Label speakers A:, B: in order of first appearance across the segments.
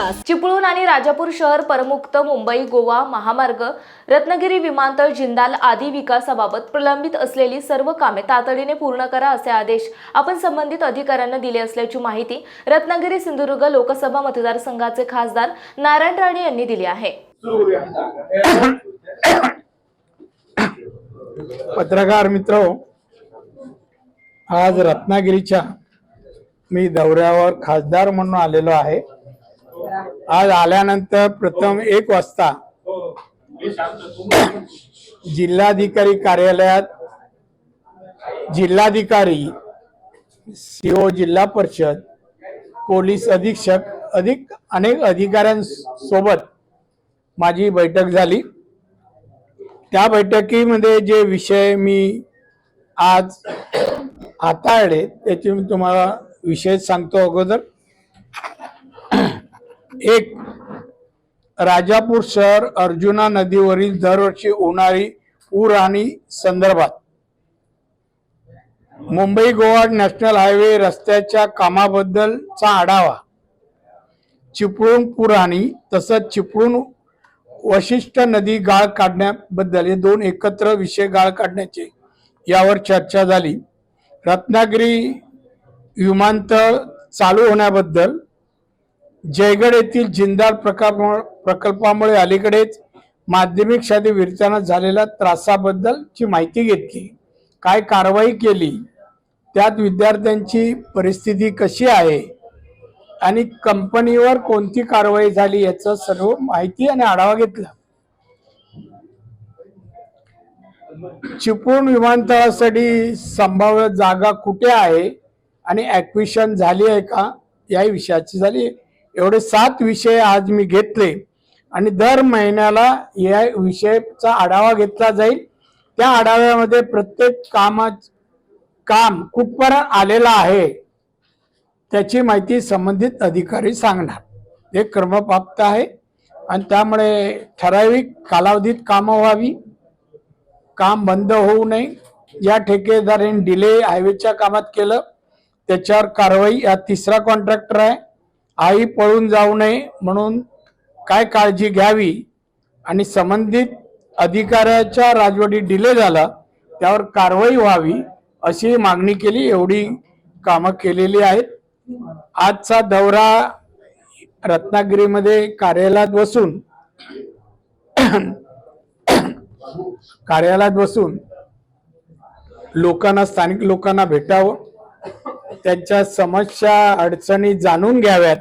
A: तास चिपळूण आणि राजापूर शहर परमुक्त मुंबई गोवा महामार्ग रत्नागिरी विमानतळ जिंदाल आदी विकासाबाबत प्रलंबित असलेली सर्व कामे तातडीने पूर्ण करा असे आदेश आपण संबंधित अधिकाऱ्यांना दिले असल्याची माहिती रत्नागिरी सिंधुदुर्ग लोकसभा मतदारसंघाचे खासदार नारायण राणे यांनी दिली आहे.
B: पत्रकार मित्र आज रत्नागिरीच्या मी दौऱ्यावर खासदार म्हणून आलेलो आहे. आज आल्यानंतर प्रथम एक वाजता जिल्हाधिकारी कार्यालयात जिल्हाधिकारी सीओ जिल्हा परिषद पोलीस अधीक्षक अधिक अनेक अधिकाऱ्यांसोबत माझी बैठक झाली. त्या बैठकीमध्ये जे विषय मी आज हाताळले त्याचे मी तुम्हाला विषय सांगतो अगोदर. एक राजापूर शहर अर्जुना नदीवरील दरवर्षी होणारी पूर आणि संदर्भात. मुंबई गोवा नॅशनल हायवे रस्त्याच्या कामाबद्दलचा आढावा. चिपळूण पुराणी तसंच चिपळूण वशिष्ठ नदी गाळ काढण्याबद्दल हे दोन एकत्र विषय गाळ काढण्याचे यावर चर्चा झाली. रत्नागिरी विमानतळ चालू होण्याबद्दल जयगड येथील जिंदाल प्रकल्प प्रकल्पामुळे अलीकडेच माध्यमिक शादी विरताना झालेल्या त्रासाबद्दलची माहिती घेतली. काय कारवाई केली? त्यात विद्यार्थ्यांची परिस्थिती कशी आहे? आणि कंपनीवर कोणती कारवाई झाली याचं सर्व माहिती आणि आढावा घेतला. चिपळूण विमानतळासाठी संभाव्य जागा कुठे आहे? आणि ॲक्विशन झाली आहे का? या विषयाची झाली आहे. एवढे सात विषय आज मी घेतले. आणि दर महिन्याला या विषयाचा आढावा घेतला जाईल. त्या आढाव्यामध्ये प्रत्येक कामा काम कुठपर्यंत आलेलं आहे. त्याची माहिती संबंधित अधिकारी सांगणार. हे क्रमप्राप्त आहे. आणि त्यामुळे ठराविक कालावधीत कामं व्हावी. काम बंद होऊ नये. या ठेकेदाराने डिले हायवेच्या कामात केलं. त्याच्यावर कारवाई हा तिसरा कॉन्ट्रॅक्टर आहे. आई पळून जाऊ नये म्हणून काय काळजी घ्यावी आणि संबंधित अधिकाऱ्याच्या राजवटी डिले झाला त्यावर कारवाई व्हावी अशी मागणी केली एवढी कामं केलेली आहेत. आजचा दौरा रत्नागिरीमध्ये कार्यालयात बसून कार्यालयात बसून लोकांना स्थानिक लोकांना भेटावं त्यांच्या समस्या अडचणी जाणून घ्याव्यात.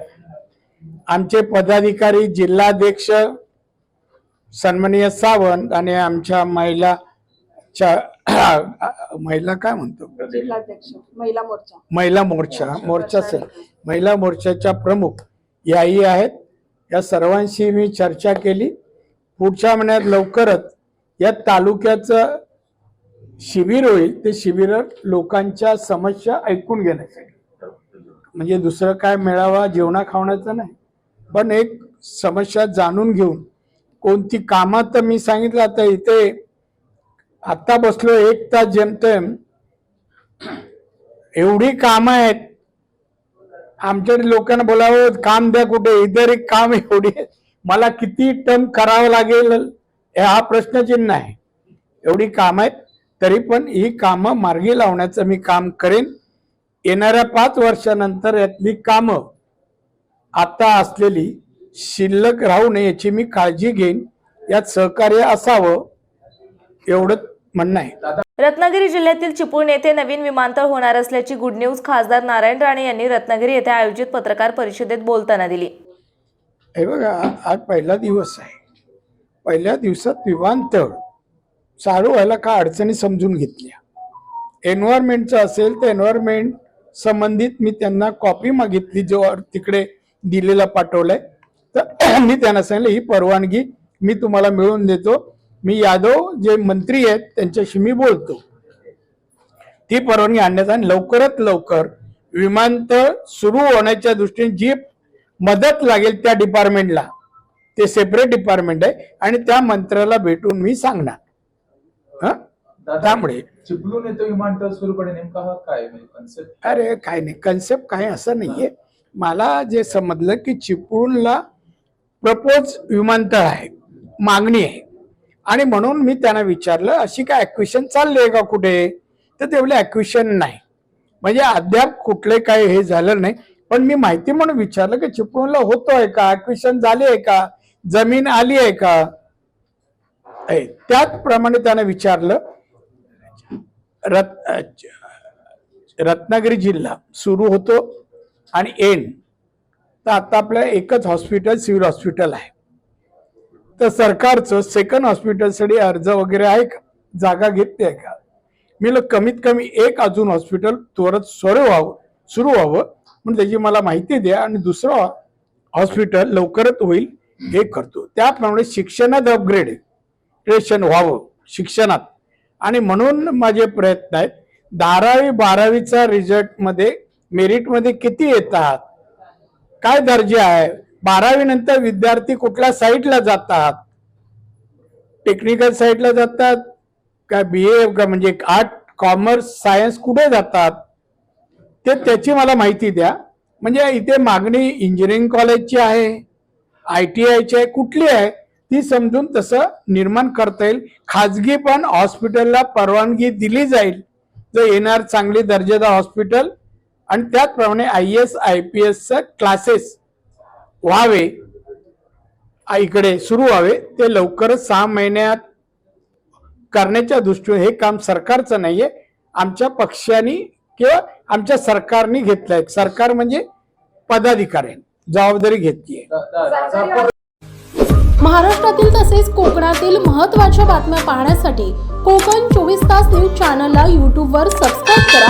B: आमचे पदाधिकारी जिल्हाध्यक्ष सन्माननीय सावंत आणि आमच्या महिलाच्या महिला काय म्हणतो?
C: जिल्हाध्यक्ष महिला मोर्चा.
B: महिला मोर्चा मोर्चा सर. महिला मोर्चाच्या प्रमुख याही आहेत. या सर्वांशी मी चर्चा केली. पुढच्या महिन्यात लवकरच या तालुक्याचं शिबिर होईल. ते शिबिर लोकांच्या समस्या ऐकून घेण्यासाठी. म्हणजे दुसरं काय मिळावा जेवणा खावण्याचं नाही. पण एक समस्या जाणून घेऊन कोणती कामं तर मी सांगितलं आता इथे आत्ता बसलो एक तास जेमतेम. एवढी कामं आहेत. आमच्याकडे लोकांना बोलावं काम द्या कुठे इतर एक काम एवढी आहे. मला किती टन करावं लागेल हे हा प्रश्नचिन्ह आहे एवढी काम आहेत. तरी पण ही कामं मार्गी लावण्याचं मी काम करेन. येणाऱ्या पाच वर्षानंतर यातली कामं आता असलेली शिल्लक राहू नये याची मी काळजी घेईन. यात सहकार्य असावं एवढं म्हणणं आहे.
A: रत्नागिरी जिल्ह्यातील चिपळूण येथे नवीन विमानतळ होणार असल्याची गुड न्यूज खासदार नारायण राणे यांनी रत्नागिरी येथे आयोजित पत्रकार परिषदेत बोलताना दिली.
B: हे बघा आज पहिला दिवस आहे. पहिल्या दिवसात विमानतळ चालू व्हायला का अडचणी समजून घेतल्या? एन्व्हायरमेंटचं असेल तर एन्व्हायरमेंट संबंधित मी त्यांना कॉपी मागितली जो तिकडे दिलेला पाठवलाय. तर मी त्यांना सांगितलं ही परवानगी मी तुम्हाला मिळवून देतो. मी यादव जे मंत्री आहेत त्यांच्याशी मी बोलतो. ती परवानगी आणण्यात आणि लवकरात लवकर विमानतळ सुरू होण्याच्या दृष्टीने जी मदत लागेल त्या डिपार्टमेंटला ते सेपरेट डिपार्टमेंट आहे आणि त्या मंत्र्याला भेटून मी सांगणार? त्यामुळे.
D: चिपळूण येतो विमानतळ सुरू नेमका हा काय म्हणजे कन्सेप्ट
B: अरे काय नाही. कन्सेप्ट काय असं नाहीये. मला जे समजलं की चिपळूणला प्रपोज विमानतळ आहे मागणी आहे. आणि म्हणून मी त्यांना विचारलं अशी काय ॲक्विशन चालली आहे का कुठे? तर ते ॲक्विशन नाही. म्हणजे अद्याप कुठले काही हे झालं नाही. पण मी माहिती म्हणून विचारलं की चिपळूणला होतो आहे का? ॲक्विशन झाली आहे का? जमीन आली आहे का? त्याचप्रमाणे त्यानं विचारलं रत् रत्नागिरी जिल्हा सुरू होतो. आणि एन तर आता आपलं एकच हॉस्पिटल सिव्हिल हॉस्पिटल आहे. तर सरकारचं सेकंड हॉस्पिटलसाठी अर्ज वगैरे आहे का? जागा घेतली आहे का? मी कमीत कमी एक अजून हॉस्पिटल त्वरित सुरू व्हावं सुरू व्हावं म्हणून त्याची मला माहिती द्या आणि दुसरं हॉस्पिटल लवकरच होईल हे करतो. त्याप्रमाणे शिक्षणात अपग्रेड अपग्रेडेशन व्हावं शिक्षणात. आणि म्हणून माझे प्रयत्न आहेत बारावी बारावीचा रिझल्टमध्ये मेरिटमध्ये किती येतात? काय दर्जा आहे? बारावी नंतर विद्यार्थी कुठल्या साईटला जातात? टेक्निकल साईटला जातात? का बी ए का म्हणजे आर्ट कॉमर्स सायन्स कुठे जातात? ते त्याची मला माहिती द्या. म्हणजे इथे मागणी इंजिनिअरिंग कॉलेजची आहे आय टी आयची आहे कुठली आहे ती समजून तसं निर्माण करता येईल. खाजगी पण हॉस्पिटलला परवानगी दिली जाईल. जर येणार चांगली दर्जेदार हॉस्पिटल आणि त्याचप्रमाणे आय एस आय पी एसचं क्लासेस व्हावे. इकडे सुरू व्हावे. ते लवकरच सहा महिन्यात करण्याच्या दृष्टीने हे काम सरकारचं नाहीये. आमच्या पक्षाने किंवा आमच्या सरकारने घेतलंय. सरकार म्हणजे पदाधिकारी. जबाबदारी घेतलीये
E: महाराष्ट्रातील तसेच कोकणातील महत्त्वाच्या बातम्या पाहण्यासाठी कोकण चोवीस तास न्यूज चॅनलला यूट्यूबवर सबस्क्राईब करा.